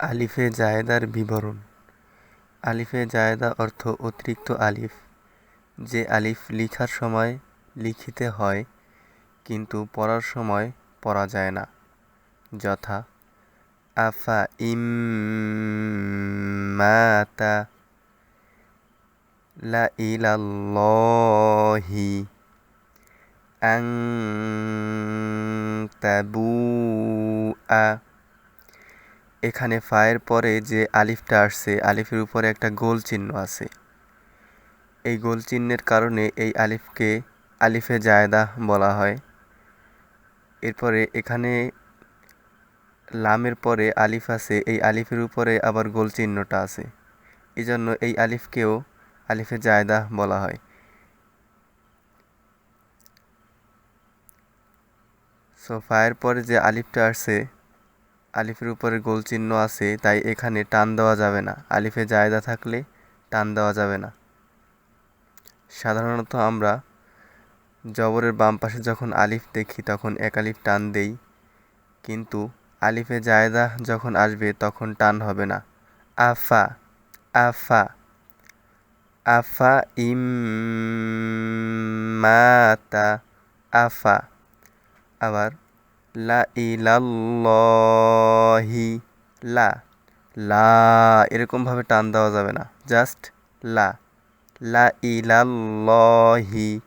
আলিফে জায়েদার বিবরণ। আলিফে জায়েদা অর্থ অতিরিক্ত আলিফ। যে আলিফ লিখার সময় লিখিতে হয়, কিন্তু পড়ার সময় পড়া যায় না। যথা, আফা ইম মাতা লা ইলাল্লাহি আং তাবুআ এখানে ফায়ের পরে যে আলিফটা আসছে, আলিফের উপরে একটা গোল চিহ্ন আছে। এই গোল চিহ্নের কারণে এই আলিফকে আলিফে জায়দা বলা হয়। এরপরে এখানে লামের পরে আলিফ আছে, এই আলিফের উপরে আবার গোল চিহ্নটা আছে। এই জন্য এই আলিফকেও আলিফে জায়দা বলা হয়। সো ফায়ের পরে যে আলিফটা আসছে আলিফের উপরে গোল চিহ্ন আছে, তাই এখানে টান দেওয়া যাবে না। আলিফে জায়দা থাকলে টান দেওয়া যাবে না। সাধারণত আমরা জবরের বাম পাশে যখন আলিফ দেখি, তখন এক আলিফ টান দেই। কিন্তু আলিফে জায়দা যখন আসবে, তখন টান হবে না। আফা আফা আফা ইম মাতা আফা। আবার লা ইলাল্লাহি, লা লা, এরকমভাবে টান দেওয়া যাবে না। জাস্ট লা লা ইলাল্লাহি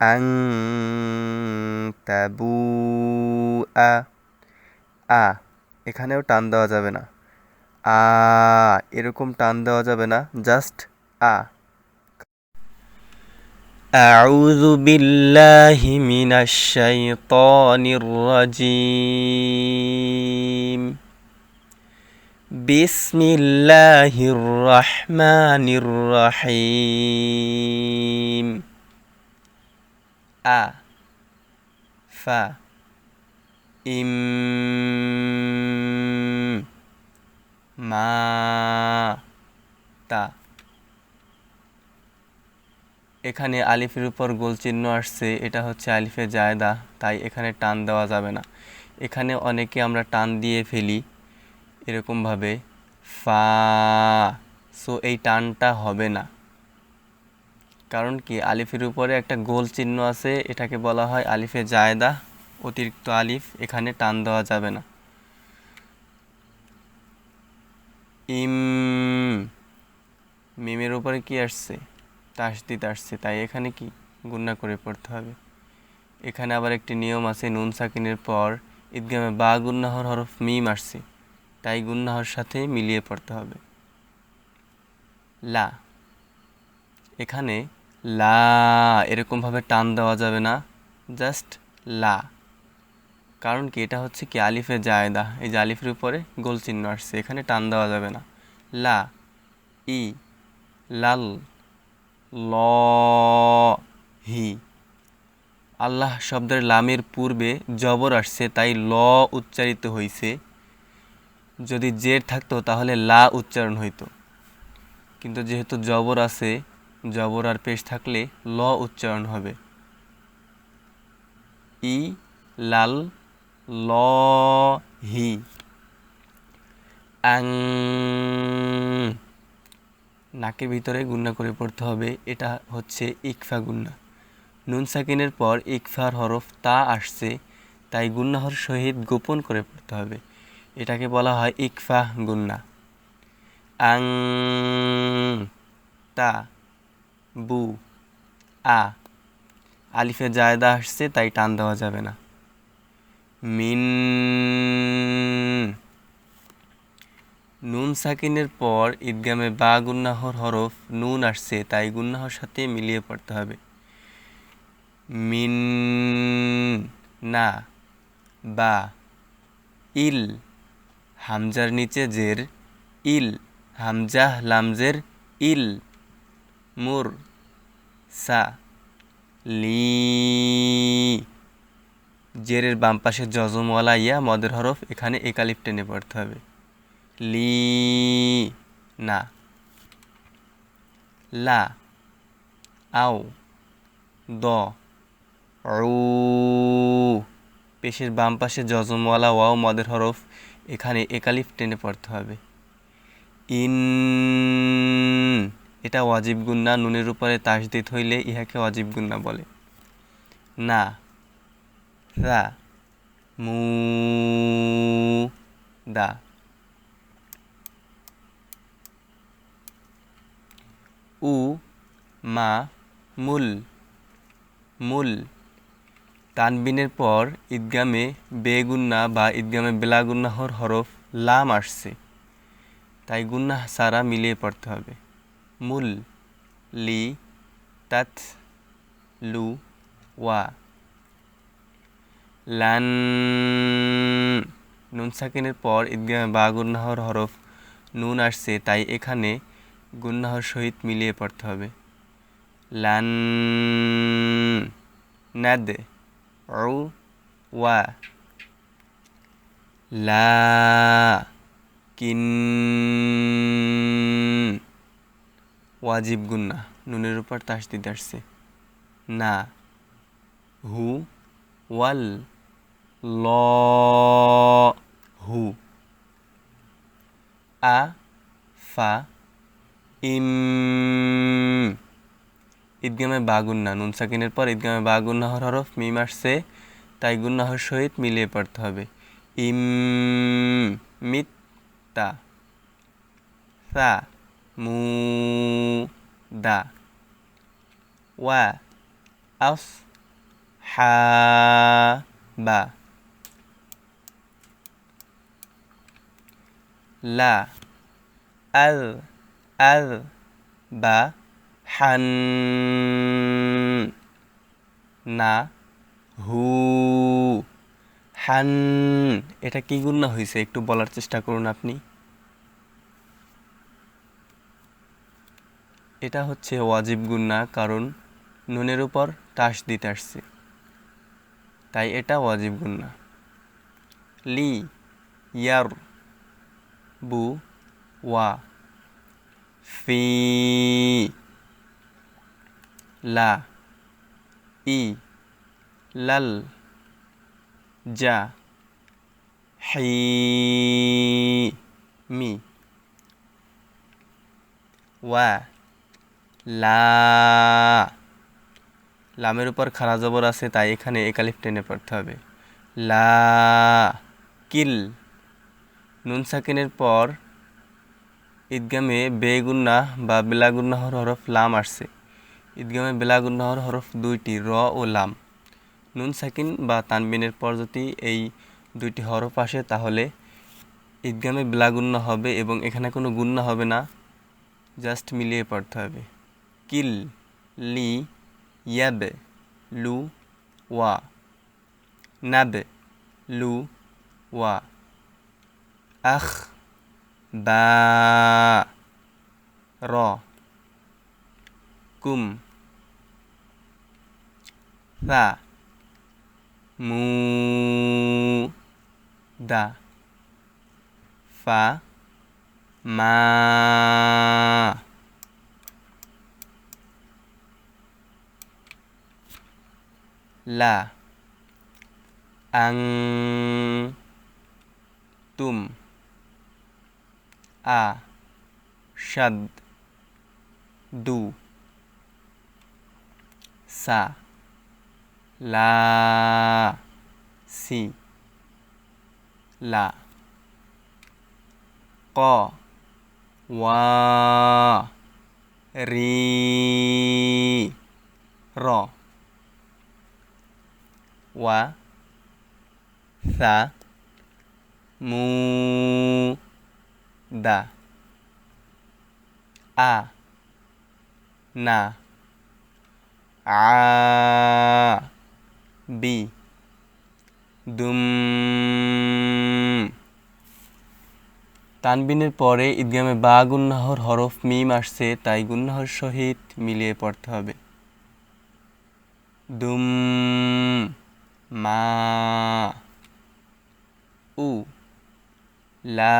আং তাবু আ আ, এখানেও টান দেওয়া যাবে না। আ, এরকম টান দেওয়া যাবে না। জাস্ট আ। أعوذ بالله من الشيطان الرجيم. بسم الله الرحمن الرحيم. أ ف إم ما তা এখানে আলিফের উপর গোল চিহ্ন আসছে, এটা হচ্ছে আলিফে জায়দা, তাই এখানে টান দেওয়া যাবে না। এখানে অনেকে আমরা টান দিয়ে ফেলি এরকমভাবে, ফা, সো এই টানটা হবে না। কারণ কি, আলিফের উপরে একটা গোল চিহ্ন আছে, এটাকে বলা হয় আলিফে জায়দা, অতিরিক্ত আলিফ, এখানে টান দেওয়া যাবে না। ইম, মিমের উপরে কি আসছে? তাসদিদ আসছে, তাই এখানে কি গুন্না করে পড়তে হবে? এখানে আবার একটি নিয়ম আছে, নুন সাকিনের পর ঈদগামে বা গুন্নাহর হরফ মিম আসছে, তাই গুন্নাহর সাথে মিলিয়ে পড়তে হবে। লা। এখানে লা এরকমভাবে টান দেওয়া যাবে না, জাস্ট লা। কারণ কি, এটা হচ্ছে কি আলিফে জায়দা, এই যে আলিফের উপরে গোল চিহ্ন আসছে, এখানে টান দেওয়া যাবে না। লা। ই। লাল। হি আল্লাহ শব্দের লামের পূর্বে জবর আসছে, তাই ল উচ্চারিত হইছে। যদি জের থাকতো, তাহলে লা উচ্চারণ হইতো। কিন্তু যেহেতু জবর আছে, জবর আর পেশ থাকলে ল উচ্চারণ হবে। ই, লাল ল হি আং নাকের ভিতরে গুন্না করে পড়তে হবে। এটা হচ্ছে ইকফা গুন্না নুন সাকিনের পর ইকফার হরফ তা আসছে, তাই গুন্নাহর সহিত গোপন করে পড়তে হবে। এটাকে বলা হয় ইকফা গুন্না আং, তা, বু, আ। আলিফে জায়দা আসছে, তাই টান দেওয়া যাবে না। মিন নুন সাকিনের পর ঈদগামে বা গুন্নাহর হরফ নুন আসছে, তাই গুন্নাহর সাথে মিলিয়ে পড়তে হবে। মিন, না, বা, ইল, হামজার নিচে জের, ইল, হামজাহ লামজের ইল, মুর, সা, লি, জেরের বাম পাশে জজমওয়ালা ইয়া, মদের হরফ, এখানে একালিপ টেনে পড়তে হবে। লি, না। লা, আও, দ উ পেশের বাম পাশে জজমওয়ালা ওয়াও মদের হরফ, এখানে একালিফ টেনে পড়তে হবে। ইন, এটা ওয়াজিব গুন্না নুনের উপরে তাসদিদ হইলে ইহাকে ওয়াজিব গুন্না বলে। না। রা। মু। দা। উ, মা, মুল। মুল। তানবিনের পর ঈদগামে বেগুন্না বা ঈদগামে বেলাগুন্নাহর হরফ লাম আসছে। তাই গুন্না সারা মিলিয়ে পড়তে হবে। মুল। লি, তাত, লু, ওয়া। লান। নুন সাকিনের পর ঈদগামে বা গুন্নাহর হরফ নুন আসছে। তাই এখানে গুন্নাহর সহিত মিলিয়ে পড়তে হবে। লান নাদ উ ওয়া লা কিন ওয়াজিব গুন্না। নুনের উপর তাসদিদ আসছে। না। হু ওয়াল ল হু। আ ফা ইম ঈদগামে বাগুন্না, নুন সাকিনের পর ঈদগামে বাগুন্নাহর হরফ, মিম আসছে, তাই গুন্নাহর সহিত মিলিয়ে পড়তে হবে। ইম মিত্তা সা, মু, দা। ওয়া আস হা, বা। লা, আল আল বা হান না হু। হান, এটা কি গুন্না হয়েছে একটু বলার চেষ্টা করুন আপনি। এটা হচ্ছে ওয়াজিব গুন্না কারণ নুনের উপর তাস দিতে আসছে। তাই এটা ওয়াজিব গুন্না লি, ইয়ার, বু, ওয়া। ফি, লা, ই, লাল যা হি, মি, ওয়া, লা। লামের উপর খারা জবর আছে, তাই এখানে একালিফ টেনে পড়তে হবে। লা, কিল, নুন সাকিনের পর ঈদগামে বেগুন্না বা বেলাগুন্নাহর হরফ লাম আসছে। ঈদগামে বেলাগুন্নাহর হরফ দুইটি র ও লাম। নুন সাকিন বা তানবিনের পর যদি এই দুইটি হরফ আসে তাহলে ঈদগামে বেলাগুন্না হবে এবং এখানে কোনো গুন্না হবে না। জাস্ট মিলিয়ে পড়তে হবে। কিল, লি ইয়াব লু, ওয়া। নাবে লু, ওয়া। আখ বা র কুম সা মু দা ফা মা লা আং তুম আ শাদ দু সা লা সি লা ক ওয়া রি র ওয়া সা মু দা। আ। না। আ। বি। দুম। তানবিনের পরে ঈদগামে বা গুন্নাহর হরফ মিম আসছে, তাই গুন্নাহর সহিত মিলিয়ে পড়তে হবে। দুম। মা। উ। লা।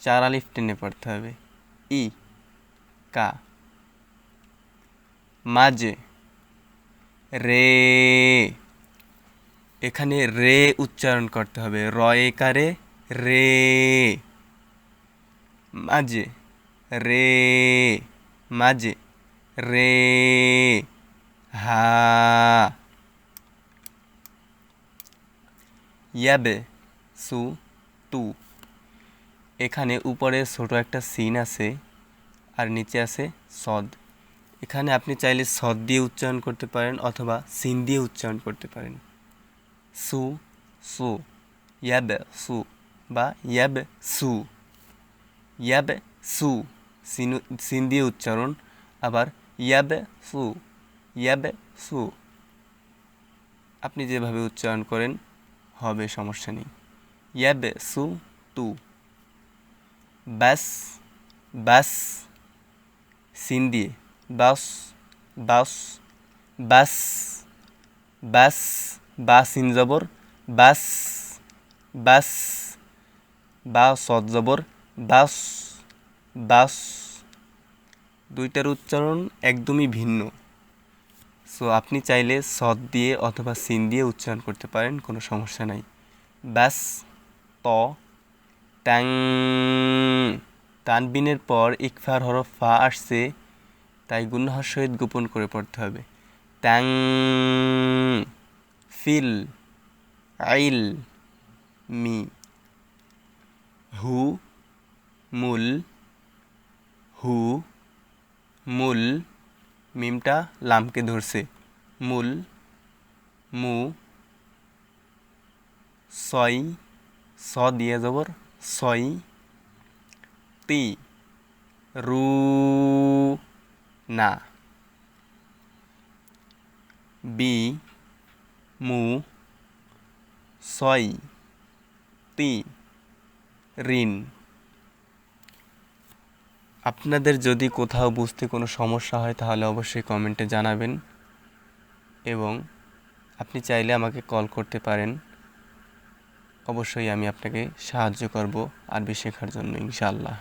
চার আলিফ টেনে পড়তে হবে। ই, কা। মাঝে, রে। এখানে রে উচ্চারণ করতে হবে। র একারে রে। মাঝে রে। মাঝে, রে। হা। ইয়াবে, সু, টু। এখানে উপরে ছোট একটা সিন আছে আর নিচে আছে সদ। এখানে আপনি চাইলে সদ দিয়ে উচ্চারণ করতে পারেন অথবা সিন দিয়ে উচ্চারণ করতে পারেন। সু সু, ইয়াবে, সু বা ইয়াবে, সু। ইয়াবে, সু সিন সিন দিয়ে উচ্চারণ। আবার ইয়াবে, সু ইয়াবে, সু। আপনি যেভাবে উচ্চারণ করেন, হবে সমস্যা নেই। ইয়াবে, সু টু ব্যাস ব্যাস সিন দিয়ে বাস বাস বাস বাস, বা সিন জবর, বাস বাস, বা সদ জবর, বাস বাস। দুইটার উচ্চারণ একদমই ভিন্ন। সো আপনি চাইলে সদ দিয়ে অথবা সিন দিয়ে উচ্চারণ করতে পারেন, কোনো সমস্যা নাই। ব্যাস ত, ট্যাং। তানবিনের পর ইকফার হরফ ফা আসছে, তাই গুন্নাহর সহিত গোপন করে পড়তে হবে। ট্যাং ফিল, আইল, মি, হু, মুল হু, মুল, মিমটা লামকে ধরছে। মূল, মু ছয় স দিয়ে যাবর ছয় তি রু, না। বি, মু, ছয়, তি, ঋণ। আপনাদের যদি কোথাও বুঝতে কোনো সমস্যা হয়, তাহলে অবশ্যই কমেন্টে জানাবেন। এবং আপনি চাইলে আমাকে কল করতে পারেন। অবশ্যই আমি আপনাকে সাহায্য করব আরবি শেখার জন্য, ইনশাআল্লাহ।